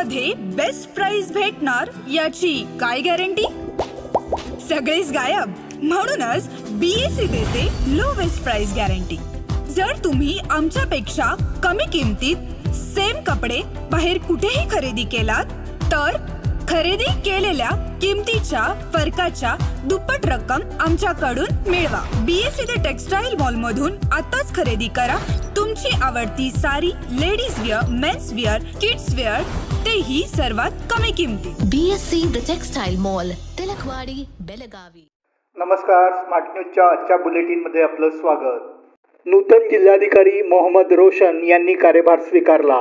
मध्ये best price भेटणार याची काय गॅरंटी सगळेच गायब. म्हणूनच बीएससी देते लोवेस्ट प्राइस गॅरंटी जर तुम्ही आमच्यापेक्षा कमी किमतीत सेम कपडे बाहेर कुठेही खरेदी केलात तर खरेदी केलेल्या किमतीच्या फरकाच्या दुप्पट रक्कम आमच्याकडून मिळवा. बीएससी ते टेक्सटाईल मॉल मधून आताच खरेदी करा. तुमची आवडती sari ladies wear mens wear kids wear तेही सर्वात कमी किमतीत BSc The Textile Mall, Tilakwadi Belagavi. नमस्कार स्मार्ट न्यूजच्या आजच्या बुलेटिनमध्ये आपलं स्वागत. नूतन जिल्हाधिकारी मोहम्मद रोशन यांनी कार्यभार स्वीकारला.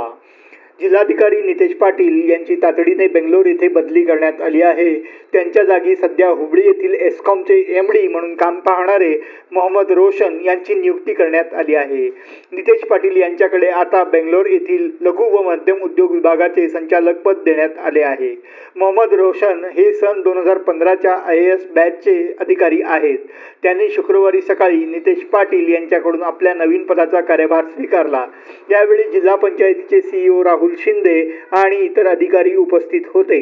जिल्हाधिकारी नितेश पाटील यांची तातडीने बेंगलोर येथे बदली करण्यात आली आहे. त्यांच्या जागी सध्या हुबळी येथील एस्कॉमचे एम डी म्हणून काम पाहणारे मोहम्मद रोशन यांची नियुक्ती करण्यात आली आहे. नितेश पाटील यांच्याकडे आता बेंगलोर येथील लघु व मध्यम उद्योग विभागाचे संचालक पद देण्यात आले आहे. मोहम्मद रोशन हे सन दोन हजार पंधराच्या आय एस बॅचचे अधिकारी आहेत. त्यांनी शुक्रवारी सकाळी नितेश पाटील यांच्याकडून आपल्या नवीन पदाचा कार्यभार स्वीकारला. यावेळी जिल्हा पंचायतीचे सीईओ राहुल शिंदे आणि इतर अधिकारी उपस्थित होते.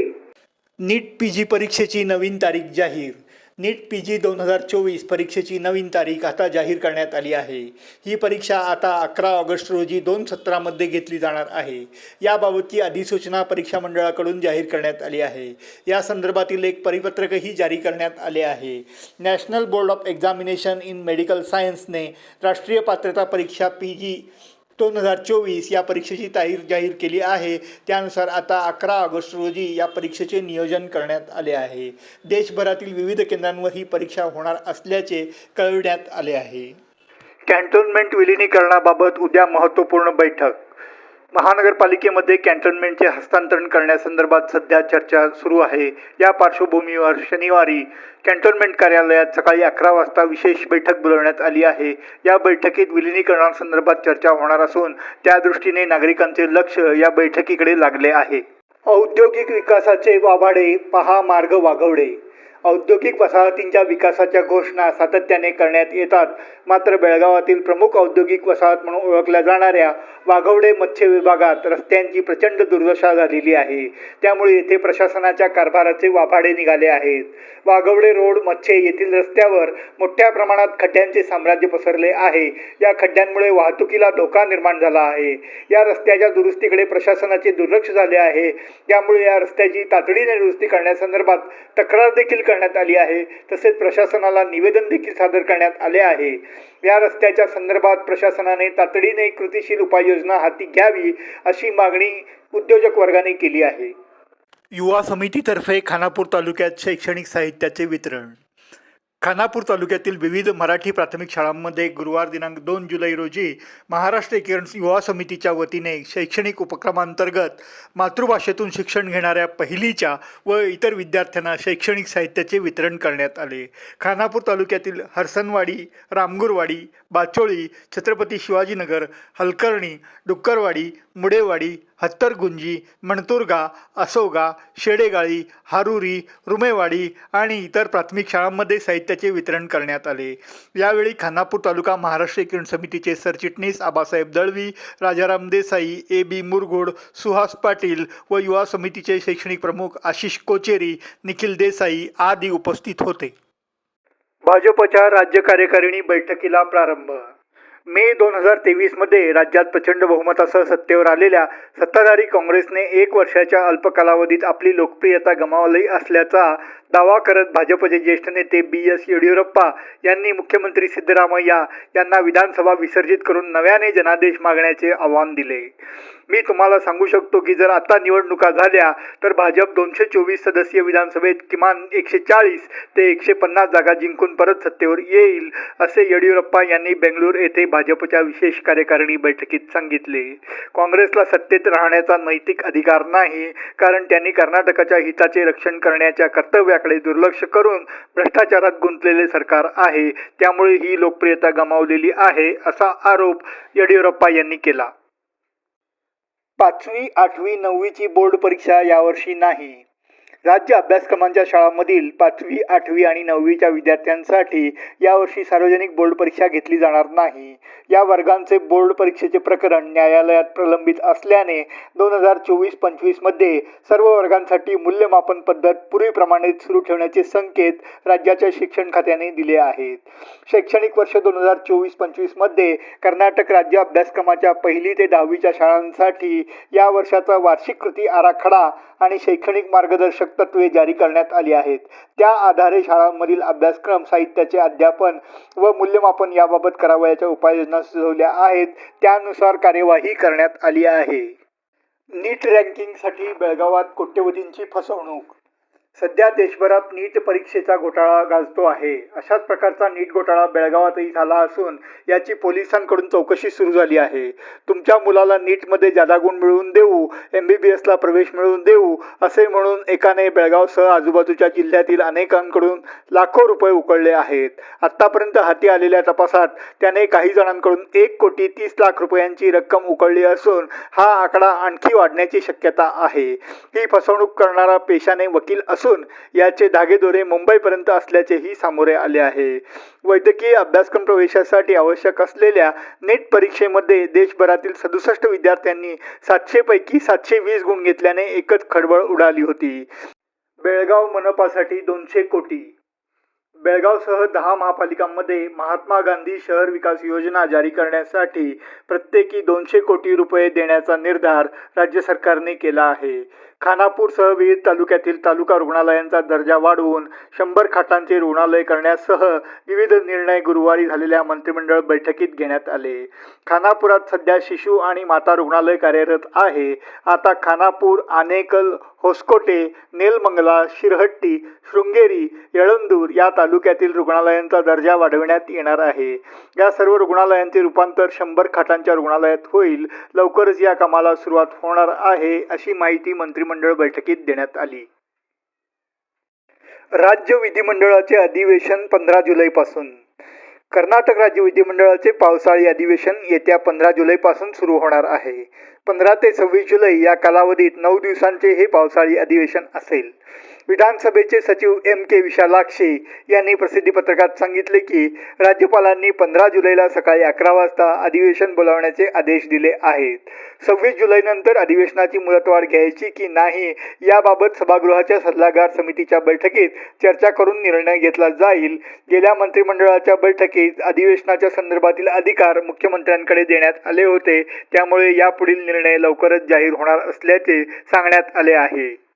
नीट पी जी परीक्षेची नवीन तारीख जाहीर. नीट पी जी दोन हजार चोवीस परीक्षेची नवीन तारीख आता जाहीर करण्यात आली आहे. ही परीक्षा आता अकरा ऑगस्ट रोजी दोन सत्रामध्ये घेतली जाणार आहे. याबाबतची अधिसूचना परीक्षा मंडळाकडून जाहीर करण्यात आली आहे. या संदर्भातील एक परिपत्रकही जारी करण्यात आले आहे. National board of examination in medical सायन्सने राष्ट्रीय पात्रता परीक्षा पी जी दोन हजार चोवीस या परीक्षेची तारीख जाहीर केली आहे. त्यानुसार आता अकरा ऑगस्ट रोजी या परीक्षेचे नियोजन करण्यात आले आहे. देशभरातील विविध केंद्रांवर ही परीक्षा होणार असल्याचे कळविण्यात आले आहे. कॅन्टोन्मेंट विलिनीकरणाबाबत उद्या महत्त्वपूर्ण बैठक. महानगरपालिकेमध्ये कॅन्टोन्मेंटचे हस्तांतरण करण्यासंदर्भात सध्या चर्चा सुरू आहे. या पार्श्वभूमीवर शनिवारी कॅन्टोन्मेंट कार्यालयात सकाळी अकरा वाजता विशेष बैठक बोलवण्यात आली आहे. या बैठकीत विलिनीकरणासंदर्भात चर्चा होणार असून त्या दृष्टीने नागरिकांचे लक्ष या बैठकीकडे लागले आहे. औद्योगिक विकासाचे वाभाडे पहा मार्ग वागवडे. औद्योगिक वसाहतींच्या विकासाच्या घोषणा सातत्याने करण्यात येतात. मात्र बेळगावातील प्रमुख औद्योगिक वसाहत म्हणून ओळखल्या जाणाऱ्या वाघवडे मत्स्य विभागात रस्त्यांची प्रचंड दुर्दशा झालेली आहे. त्यामुळे येथे प्रशासनाच्या कारभाराचे वाभाडे निघाले आहेत. वाघवडे रोड मच्छे येथील रस्त्यावर मोठ्या प्रमाणात खड्ड्यांचे साम्राज्य पसरले आहे. या खड्ड्यांमुळे वाहतुकीला धोका निर्माण झाला आहे. या रस्त्याच्या दुरुस्तीकडे प्रशासनाचे दुर्लक्ष झाले आहे. त्यामुळे या रस्त्याची तातडीने दुरुस्ती करण्यासंदर्भात तक्रार देखील करण्यात आली आहे. तसेच प्रशासनाला निवेदन देखील सादर करण्यात आले आहे. या रस्त्याच्या संदर्भात प्रशासनाने तातडीने कृतीशील उपाययोजना हाती घ्यावी अशी मागणी उद्योजक वर्गाने केली आहे. युवा समितीतर्फे खानापूर तालुक्यात शैक्षणिक साहित्याचे वितरण खानापूर तालुक्यातील विविध मराठी प्राथमिक शाळांमध्ये गुरुवार दिनांक दोन जुलै रोजी महाराष्ट्र एकीकरण युवा समितीच्या वतीने शैक्षणिक उपक्रमांतर्गत मातृभाषेतून शिक्षण घेणाऱ्या पहिलीच्या व इतर विद्यार्थ्यांना शैक्षणिक साहित्याचे वितरण करण्यात आले. खानापूर तालुक्यातील हरसनवाडी रामगुरवाडी बाचोळी छत्रपती शिवाजीनगर हलकर्णी डुक्करवाडी मुडेवाडी हत्तरगुंजी मणतुर्गा असोगा शेडेगाळी हारुरी रुमेवाडी आणि इतर प्राथमिक शाळांमध्ये साहित्याचे वितरण करण्यात आले. यावेळी खानापूर तालुका महाराष्ट्र किरण समितीचे सरचिटणीस आबासाहेब दळवी राजाराम देसाई ए बी मुरगोड सुहास पाटील व युवा समितीचे शैक्षणिक प्रमुख आशिष कोचेरी निखिल देसाई आदी उपस्थित होते. भाजपच्या राज्य कार्यकारिणी बैठकीला प्रारंभ मे दोन हजार तेवीसमध्ये राज्यात प्रचंड बहुमतासह सत्तेवर आलेल्या सत्ताधारी काँग्रेसने एक वर्षाच्या अल्प कालावधीत आपली लोकप्रियता गमावली असल्याचा दावा करत भाजपचे ज्येष्ठ नेते बी एस येडियुरप्पा यांनी मुख्यमंत्री सिद्धरामय्या यांना विधानसभा विसर्जित करून नव्याने जनादेश मागण्याचे आव्हान दिले. मी तुम्हाला सांगू शकतो की जर आता निवडणुका झाल्या तर भाजप दोनशे चोवीस सदस्यीय विधानसभेत किमान एकशे चाळीस ते एकशे पन्नास जागा जिंकून परत सत्तेवर येईल असे येडियुरप्पा यांनी बेंगळूर येथे भाजपच्या विशेष कार्यकारिणी बैठकीत सांगितले. काँग्रेसला सत्तेत राहण्याचा नैतिक अधिकार नाही कारण त्यांनी कर्नाटकाच्या हिताचे रक्षण करण्याच्या त्याकडे दुर्लक्ष करून भ्रष्टाचारात गुंतलेले सरकार आहे त्यामुळे ही लोकप्रियता गमावलेली आहे असा आरोप येडियुरप्पा यांनी केला. पाचवी आठवी नववीची बोर्ड परीक्षा यावर्षी नाही. राज्य अभ्यासक्रमांच्या शाळांमधील पाचवी आठवी आणि नववीच्या विद्यार्थ्यांसाठी यावर्षी सार्वजनिक बोर्ड परीक्षा घेतली जाणार नाही. या वर्गांचे बोर्ड परीक्षेचे प्रकरण न्यायालयात प्रलंबित असल्याने दोन हजार चोवीस पंचवीसमध्ये सर्व वर्गांसाठी मूल्यमापन पद्धत पूर्वीप्रमाणे सुरू ठेवण्याचे संकेत राज्याच्या शिक्षण खात्याने दिले आहेत. शैक्षणिक वर्ष दोन हजार चोवीस पंचवीसमध्ये कर्नाटक राज्य अभ्यासक्रमाच्या पहिली ते दहावीच्या शाळांसाठी या वर्षाचा वार्षिक कृती आराखडा आणि शैक्षणिक मार्गदर्शक तत्त्वे जारी करण्यात आली आहेत. त्या आधारे शाळांमधील अभ्यासक्रम साहित्याचे अध्यापन व मूल्यमापन याबाबत करावयाच्या उपाययोजना सुचवल्या आहेत त्यानुसार कार्यवाही करण्यात आली आहे. नीट रँकिंगसाठी बेळगावात कोट्यवधींची फसवणूक सध्या देशभरात नीट परीक्षेचा घोटाळा गाजतो आहे. अशाच प्रकारचा नीट घोटाळा बेळगावातही झाला असून याची पोलिसांकडून चौकशी सुरू झाली आहे. तुमच्या मुलाला नीटमध्ये जादा गुण मिळवून देऊ एम बी बी एसला प्रवेश मिळवून देऊ असे म्हणून एकाने बेळगावसह आजूबाजूच्या जिल्ह्यातील अनेकांकडून लाखो रुपये उकळले आहेत. आत्तापर्यंत हाती आलेल्या तपासात त्याने काही जणांकडून एक कोटी तीस लाख रुपयांची रक्कम उकळली असून हा आकडा आणखी वाढण्याची शक्यता आहे. ही फसवणूक करणारा पेशाने वकील असून याचे धागेदोरे मुंबईपर्यंत असल्याचेही सामोरे आले आहे. वैद्यकीय अभ्यासक्रम प्रवेशासाठी आवश्यक असलेल्या नेट परीक्षेमध्ये देशभरातील सदुसष्ट विद्यार्थ्यांनी सातशे पैकी सातशे वीस गुण घेतल्याने एकच खळबळ उडाली होती. बेळगाव मनपासाठी दोनशे कोटी. बेळगावसह दहा महापालिकांमध्ये महात्मा गांधी शहर विकास योजना जारी करण्यासाठी प्रत्येकी दोनशे कोटी रुपये देण्याचा निर्धार राज्य सरकारने केला आहे. खानापूरसह विविध तालुक्यातील तालुका रुग्णालयांचा दर्जा वाढवून शंभर खाटांचे रुग्णालय करण्यासह विविध निर्णय गुरुवारी झालेल्या मंत्रिमंडळ बैठकीत घेण्यात आले. खानापुरात सध्या शिशु आणि माता रुग्णालय कार्यरत आहे. आता खानापूर आनेकल होसकोटे नेलमंगला शिरहट्टी शृंगेरी येळंदूर या तालुक्यातील रुग्णालयांचा दर्जा वाढविण्यात येणार आहे. या सर्व रुग्णालयांचे रूपांतर शंभर खाटांच्या रुग्णालयात होईल. लवकरच या कामाला सुरुवात होणार आहे अशी माहिती मंत्रिमंडळ बैठकीत देण्यात आली. राज्य विधिमंडळाचे अधिवेशन पंधरा जुलैपासून कर्नाटक राज्य विधिमंडळाचे पावसाळी अधिवेशन येत्या पंधरा जुलैपासून सुरू होणार आहे. पंधरा ते सव्वीस जुलै या कालावधीत नऊ दिवसांचे हे पावसाळी अधिवेशन असेल. विधानसभेचे सचिव एम के विशालाक्षी यांनी प्रसिद्धी पत्रकात सांगितले की राज्यपालांनी पंधरा जुलैला सकाळी अकरा वाजता अधिवेशन बोलावण्याचे आदेश दिले आहेत. सव्वीस जुलैनंतर अधिवेशनाची मुदतवाढ घ्यायची की नाही याबाबत सभागृहाच्या सल्लागार समितीच्या बैठकीत चर्चा करून निर्णय घेतला जाईल. गेल्या मंत्रिमंडळाच्या बैठकीत अधिवेशनाच्या संदर्भातील अधिकार मुख्यमंत्र्यांकडे देण्यात आले होते. त्यामुळे यापुढील निर्णय लवकरच जाहीर होणार असल्याचे सांगण्यात आले आहे.